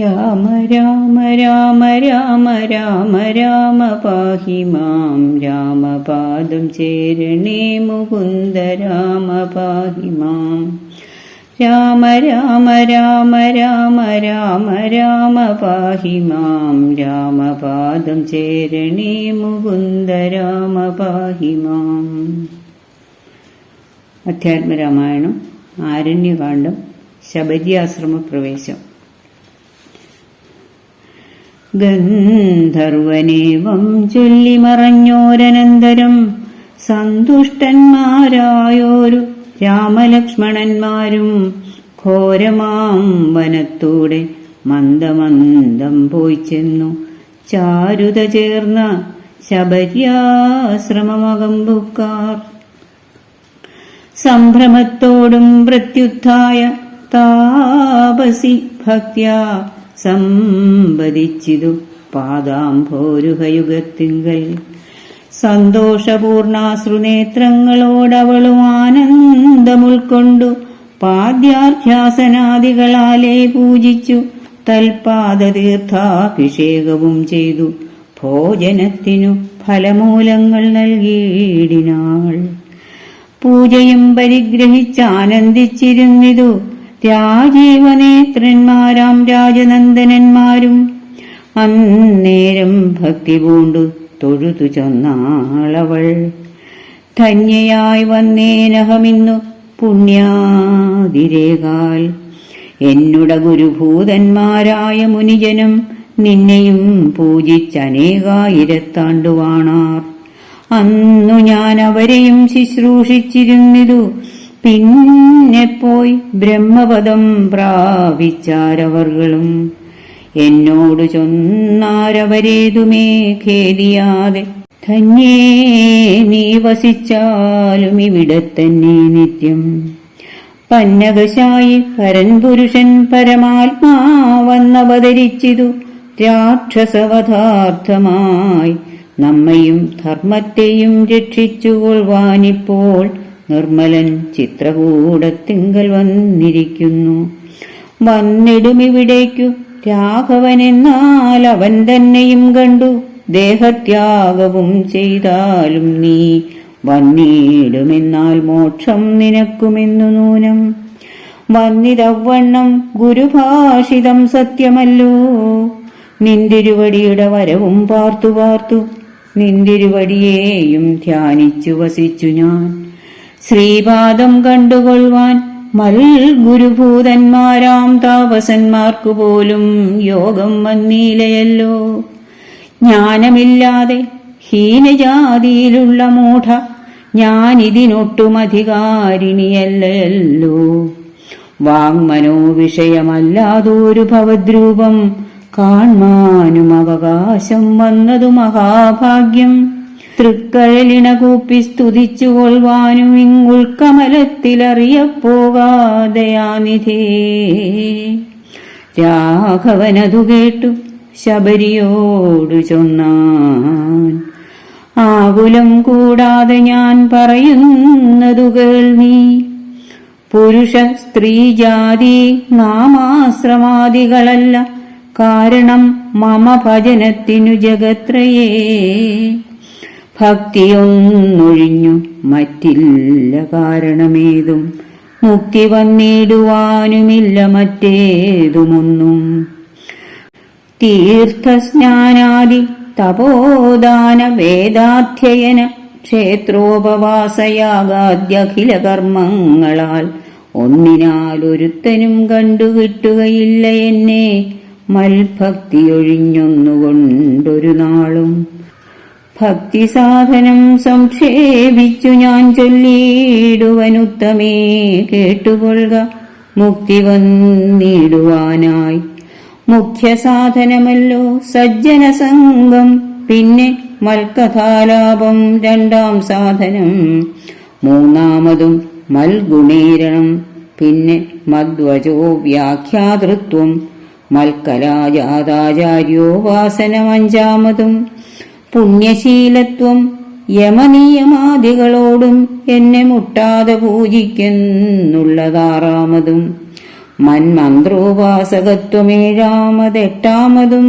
രാമ രാമ രാമ രാമ രാമ രാമ പാഹി മാം. രാമപാദം ചേരണേ മുകുന്ദ രാമ പാഹി മാം. രാമ രാമ രാമ രാമ രാമ രാമ പാഹി മാം. രാമപാദം ചേരണേ മുകുന്ദ രാമ പാഹി മാം. അധ്യാത്മരാമായണം ആരണ്യകാന്ഡം ശബരിയാശ്രമ പ്രവേശം ഗന്ധർവനേവം ചൊല്ലി മറഞ്ഞോരനന്തരം സന്തുഷ്ടന്മാരായോരു രാമലക്ഷ്മണന്മാരും ഘോരമാം വനത്തൂടെ മന്ദമന്ദം പോയി ചെന്നു. ചാരുത ചേർന്ന ശബര്യാശ്രമമകമ്പുക്കാർ സംഭ്രമത്തോടും പ്രത്യുത്ഥായ താപസി ഭക്ത്യാ സംവദിച്ചിതു പാദാംഭോരുഹയുഗത്തിങ്കൽ. സന്തോഷപൂർണാശ്രുനേത്രങ്ങളോടവളും ആനന്ദമുൾക്കൊണ്ടു പാദ്യാഭ്യാസനാദികളാലെ പൂജിച്ചു തൽപാദതീർത്ഥാഭിഷേകവും ചെയ്തു. ഭോജനത്തിനു ഫലമൂലങ്ങൾ നൽകിയിടിനാൾ. പൂജയും പരിഗ്രഹിച്ചാനന്ദിച്ചിരുന്നിതു രാജീവനേത്രന്മാരാം രാജനന്ദനന്മാരും അന്നേരം ഭക്തി പൂണ്ടു തൊഴുതു ചെന്നാളവൾ. ധന്യയായി വന്നേനഹമിന്നു പുണ്യാതിരേകാൽ. എന്നുട ഗുരുഭൂതന്മാരായ മുനിജനം നിന്നെയും പൂജിച്ചനേകായിരത്താണ്ടുവാണാർ. അന്നു ഞാൻ അവരെയും ശുശ്രൂഷിച്ചിരുന്നിതു പിന്നെ പോയി ബ്രഹ്മപദം പ്രാപിച്ചാരവർകളും എന്നോട് ചൊന്നാരവരേതുമേ ഖേദിയാതെ തന്നേ നീ വസിച്ചാലും ഇവിടെ തന്നെ നിത്യം. പന്നകശായി പരൻപുരുഷൻ പരമാത്മാവന്നവതരിച്ചിതു രാക്ഷസവധാർത്ഥമായി. നമ്മയും ധർമ്മത്തെയും രക്ഷിച്ചുകൊള്ളുവാനിപ്പോൾ നിർമ്മലൻ ചിത്രകൂടത്തിങ്കൽ വന്നിരിക്കുന്നു. വന്നിടുമിവിടേക്കു രാഘവനെന്നാൽ അവൻ തന്നെയും കണ്ടു. ദേഹത്യാഗവും ചെയ്താലും നീ വന്നിടുമെന്നാൽ മോക്ഷം നിനക്കുമെന്നു നൂനം. വന്നിതവണ്ണം ഗുരുഭാഷിതം സത്യമല്ലോ. നിന്തിരുവടിയുടെ വരവും പാർത്തു പാർത്തു. നിന്തിരുവടിയേയും ധ്യാനിച്ചു വസിച്ചു ഞാൻ. ശ്രീപാദം കണ്ടുകൊള്ളുവാൻ മൽ ഗുരുഭൂതന്മാരാം താപസന്മാർക്കു പോലും യോഗം വന്നീലയല്ലോ. ജ്ഞാനമില്ലാതെ ഹീനജാതിയിലുള്ള മൂഢ ഞാനിതിനൊട്ടും അധികാരിണിയല്ലല്ലോ വാങ്മനോ വിഷയമല്ലാതൊരു ഭവദ്രൂപം കാണാനും അവകാശം വന്നതു മഹാഭാഗ്യം. തൃക്കഴലിണ കൂപ്പി സ്തുതിച്ചു കൊള്ളുവാനും ഇങ്ങുൾക്കമലത്തിലറിയപ്പോകാതയാനിധേ രാഘവനതു കേട്ടു ശബരിയോടു ചൊന്നാൻ. ആകുലം കൂടാതെ ഞാൻ പറയുന്നതു കേൾവി. പുരുഷ സ്ത്രീ ജാതി നാമാശ്രമാദികളല്ല കാരണം മമ ഭജനത്തിനു ജഗത്രയേ. ഭക്തിയൊന്നൊഴിഞ്ഞു മറ്റില്ല കാരണമേതും. മുക്തി വന്നിടുവാനുമില്ല മറ്റേതുമൊന്നും. തീർത്ഥസ്നാനാദി തപോദാന വേദാധ്യയന ക്ഷേത്രോപവാസയാഗാദ്യഖില കർമ്മങ്ങളാൽ ഒന്നിനാൽ ഒരുത്തനും കണ്ടുകിട്ടുകയില്ല എന്നെ. മൽഭക്തിയൊഴിഞ്ഞൊന്നുകൊണ്ടൊരു നാളും ഭക്തി സാധനം സംക്ഷേപിച്ചു ഞാൻ ചൊല്ലിയിടുവനുത്തമേ കേട്ടുകൊള്ളുക മുക്തി വന്നിടുവാനായി. മുഖ്യ സാധനമല്ലോ സജ്ജന സംഘം പിന്നെ മൽക്കഥാലാപം രണ്ടാം സാധനം. മൂന്നാമതും മൽഗുണേരണം പിന്നെ മധ്വജോ വ്യാഖ്യാതൃത്വം മൽക്കലാജാതാചാര്യോപാസനം അഞ്ചാമതും പുണ്യശീലത്വം യമനിയമാദികളോടും എന്നെ മുട്ടാതെ പൂജിക്കുന്നുള്ളതാറാമതും. മന്മന്ത്രോപാസകത്വമേഴാമതെട്ടാമതും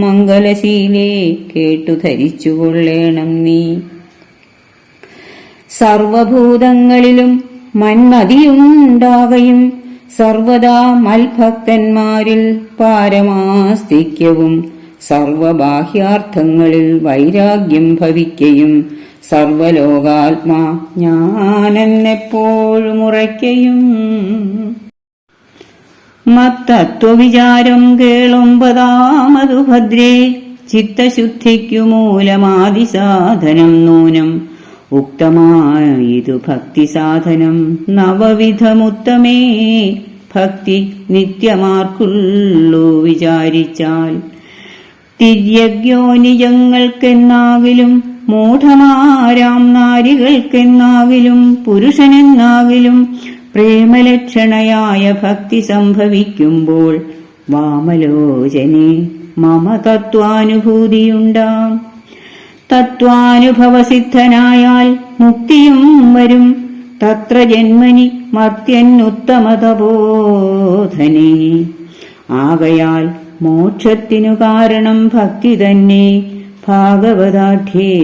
മംഗലശീലേ കേട്ടു ധരിച്ചുകൊള്ളേണം നീ. സർവഭൂതങ്ങളിലും മന്മതിയുണ്ടാകയും സർവദാ മൽഭക്തന്മാരിൽ പാരമാസ്തിക്യവും സർവബാഹ്യാർത്ഥങ്ങളിൽ വൈരാഗ്യം ഭവിക്കയും സർവലോകാത്മാ ഞാനെന്നെപ്പോഴും ഉറയ്ക്കയും. മത്തത്വവിചാരം കേളൊമ്പതാമതു ഭദ്രേ ചിത്തശുദ്ധിക്കു മൂലമാദിസാധനം നൂനം. ഉക്തമായിതു ഭക്തിസാധനം നവവിധമുത്തമേ. ഭക്തി നിത്യമാർക്കുള്ളൂ വിചാരിച്ചാൽ. തിര്യജ്ഞോനിജങ്ങൾക്കെന്നാകിലും മൂഢമാരാം നാരികൾക്കെന്നാകിലും പുരുഷനെന്നാകിലും പ്രേമലക്ഷണയായ ഭക്തി സംഭവിക്കുമ്പോൾ വാമലോചനെ മമ തത്വാനുഭൂതിയുണ്ടാം. തത്വാനുഭവസിദ്ധനായാൽ മുക്തിയും വരും. തത്ര ജന്മനി മർത്യന്നുത്തമതബോധനേ ആകയാൽ മോക്ഷത്തിനു കാരണം ഭക്തി തന്നെ ഭാഗവതാഠ്യേ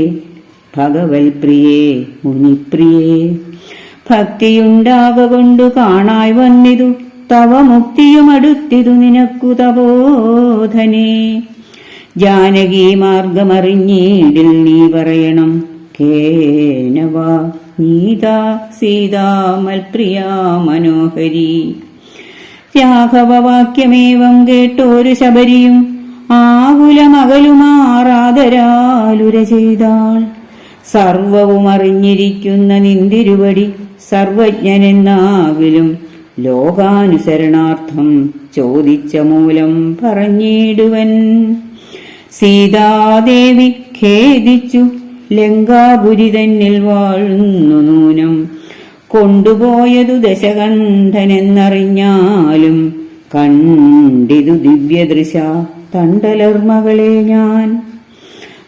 ഭഗവത്പ്രിയേ മുനിപ്രിയേ. ഭക്തിയുണ്ടാകൊണ്ടു കാണായി വന്നിതു തവ മുക്തിയുമടുത്തിതു നിനക്കു തബോധനേ ജാനകി മാർഗമറിഞ്ഞീടിൽ നീ പറയണം കേനവാ നീതാ സീതാമൽപ്രിയ മനോഹരി. രാഘവവാക്യമേവം കേട്ടോരു ശബരിയും ആകുലമകലുമാറാതരാലുര ചെയ്താൾ. സർവവും അറിഞ്ഞിരിക്കുന്ന നിന്തിരുവടി സർവജ്ഞനെന്നാകിലും ലോകാനുസരണാർത്ഥം ചോദിച്ച മൂലം പറഞ്ഞിടുവൻ. സീതാദേവി ഖേദിച്ചു ലങ്കാപുരി തന്നിൽ വാഴുന്നു നൂനം. കൊണ്ടുപോയതു ദശകണ്ഠനെന്നറിഞ്ഞാലും കണ്ടിതു ദിവ്യദൃശ തണ്ടലർമകളെ ഞാൻ.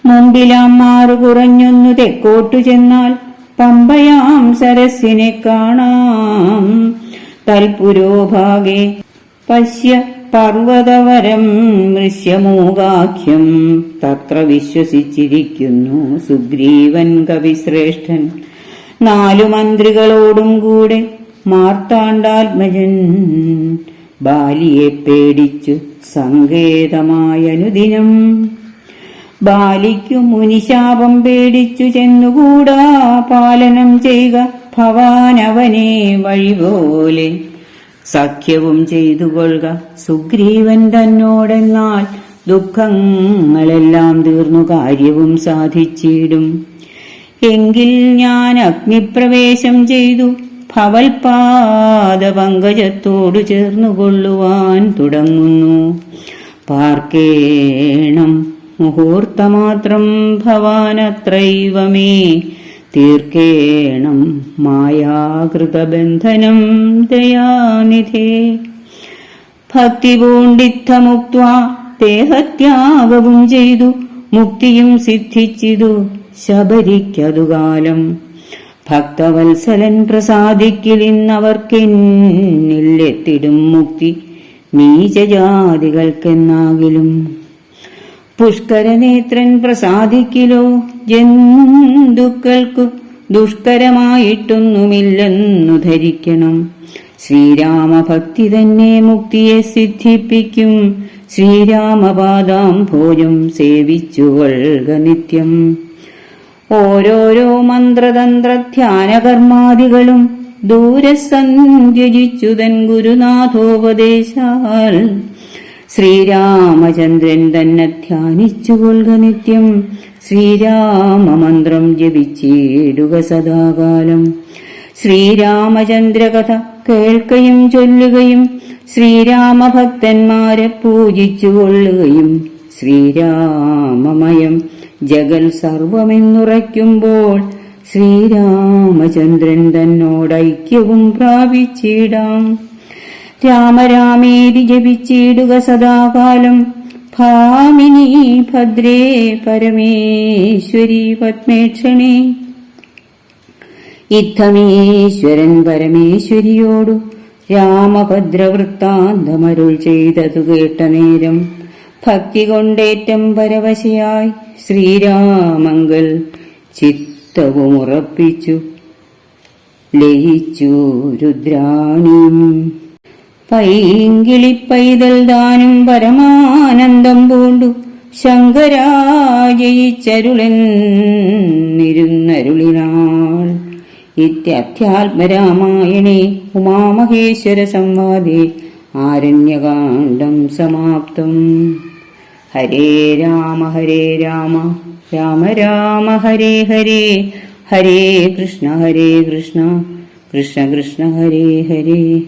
മുമ്പിലാം മാറു കുറഞ്ഞൊന്നു തെക്കോട്ടു ചെന്നാൽ പമ്പയാം സരസിനെ കാണാം. തൽപുരോഭാഗെ പശ്യ പർവതവരം ദൃശ്യമൂകാഖ്യം തത്ര വിശ്വസിച്ചിരിക്കുന്നു സുഗ്രീവൻ കവിശ്രേഷ്ഠൻ. നാലു മന്ത്രികളോടും കൂടെ മാർത്താണ്ഡാത്മജൻ ബാലിയെ പേടിച്ചു സങ്കേതമായനുദിനം. ബാലിക്കു മുനിശാപം പേടിച്ചു ചെന്നുകൂടാ പാലനം ചെയ്യുക ഭവാനവനെ വഴിപോലെ. സഖ്യവും ചെയ്തു കൊള്ളുക സുഗ്രീവൻ തന്നോടെന്നാൽ ദുഃഖങ്ങളെല്ലാം തീർന്നു കാര്യവും സാധിച്ചിടും. എങ്കിൽ ഞാൻ അഗ്നിപ്രവേശം ചെയ്തു. ഭവൽപാദ പങ്കജത്തോട് ചേർന്നുകൊള്ളുവാൻ തുടങ്ങുന്നു. പാർക്കേണം. മുഹൂർത്തമാത്രം ഭവാനത്രൈവ മേ തീർക്കേണം. മായാകൃതബന്ധനം ദയാനിധേ. ഭക്തി പൂണ്ടിത്തമുക്ത ദേഹത്യാഗവും ചെയ്തു. മുക്തിയും സിദ്ധിച്ചിതു. ശബരിക്കതുകാലം ഭക്തവത്സലൻ പ്രസാദിക്കലിന്നവർക്കെന്നില്ലെത്തിടും മുക്തി നീചജാതികൾക്കെന്നാകിലും. പുഷ്കരനേത്രൻ പ്രസാദിക്കിലോ ജന്തുക്കൾക്കു ദുഷ്കരമായിട്ടൊന്നുമില്ലെന്നു ധരിക്കണം. ശ്രീരാമഭക്തി തന്നെ മുക്തിയെ സിദ്ധിപ്പിക്കും. ശ്രീരാമപാദാം ഭോജം സേവിച്ചുകൊള്ളുക നിത്യം. ഓരോരോ മന്ത്രതന്ത്ര ധ്യാനകർമാദികളും ദൂരെ തൻ ഗുരുനാഥോപദേശാൽ. ശ്രീരാമചന്ദ്രൻ തന്നെ ധ്യാനിച്ചു കൊൽക നിത്യം. ശ്രീരാമമന്ത്രം ജപിച്ചിടുക സദാകാലം. ശ്രീരാമചന്ദ്രകഥ കേൾക്കുകയും ചൊല്ലുകയും ശ്രീരാമഭക്തന്മാരെ പൂജിച്ചു കൊള്ളുകയും ശ്രീരാമമയം ജഗൽ സർവമെന്നുറയ്ക്കുമ്പോൾ ശ്രീരാമചന്ദ്രൻ തന്നോടൈക്യവും പ്രാപിച്ചിടാം. രാമരാമേതി ജപിച്ചിടുക സദാകാലം. ഭാമിനി ഭദ്രേ പരമേശ്വരി പത്മേക്ഷണേ. ഇത്തമേശ്വരൻ പരമേശ്വരിയോടു രാമഭദ്രവൃത്താന്തമരുൾ ചെയ്തതു കേട്ട നേരം ഭക്തി കൊണ്ടേറ്റം പരവശയായി ശ്രീരാമങ്കൽ ചിത്തവും ഉറപ്പിച്ചു ലയിച്ചു രുദ്രാണിയും. പൈങ്കിളി പൈതൽ ദാനും പരമാനന്ദം പൂണ്ടു. ശങ്കരാജയിച്ചരുളെന്നിരുന്നരുളിനാൾ ഇത്യധ്യാത്മരാമായണേ ഉമാമഹേശ്വര സംവാദേ ആരണ്യകാണ്ഡം സമാപ്തം. ഹരേ രാമ ഹരേ രാമ രാമ രാമ ഹരേ ഹരേ ഹരേ കൃഷ്ണ ഹരേ കൃഷ്ണ കൃഷ്ണ കൃഷ്ണ ഹരേ ഹരേ.